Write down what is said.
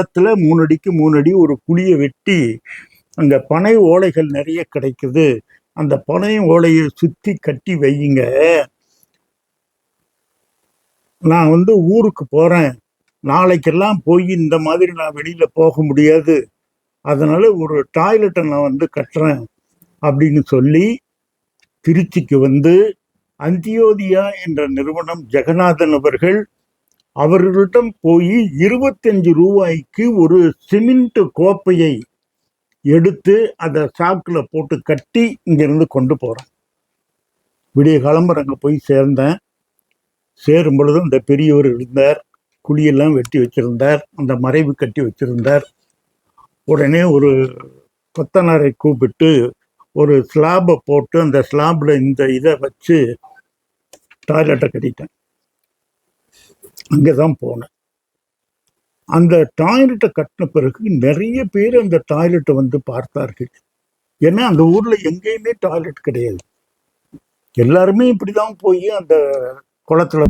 இடத்துல மூணு அடிக்கு மூணு அடி ஒரு குழியை வெட்டி அங்கே பனை ஓலைகள் நிறைய கிடைக்குது. அந்த பனை ஓலையை சுத்தி கட்டி வையுங்க. நான் வந்து ஊருக்கு போறேன். நாளைக்கெல்லாம் போய் இந்த மாதிரி நான் வெளியில போக முடியாது. அதனால ஒரு டாய்லெட்டை நான் வந்து கட்டுறேன் அப்படின்னு சொல்லி திருச்சிக்கு வந்து அந்தியோதியா என்ற நிறுவனம் ஜெகநாதன் அவர்கள் அவர்களிடம் போய் இருபத்தஞ்சு ரூபாய்க்கு ஒரு சிமெண்ட் கோப்பையை எடுத்து அதை சாக்கில் போட்டு கட்டி இங்கிருந்து கொண்டு போகிறேன் விடிய கிளம்புற அங்கே போய் சேர்ந்தேன். சேரும் பொழுது இந்த பெரியவர் இருந்தார். குழியெல்லாம் வெட்டி வச்சிருந்தார். அந்த மறைவு கட்டி வச்சிருந்தார். உடனே ஒரு கொத்தனாரை கூப்பிட்டு ஒரு ஸ்லாபை போட்டு அந்த ஸ்லாபில் இந்த இதை வச்சு டாய்லெட்டை கட்டிட்டேன். அங்கே தான் போனேன். அந்த டாய்லெட்டை கட்டின பிறகு நிறைய பேர் அந்த டாய்லெட்டை வந்து பார்த்தார்கள். ஏன்னா அந்த ஊர்ல எங்கேயுமே டாய்லெட் கிடையாது. எல்லாருமே இப்படிதான் போய் அந்த குளத்துல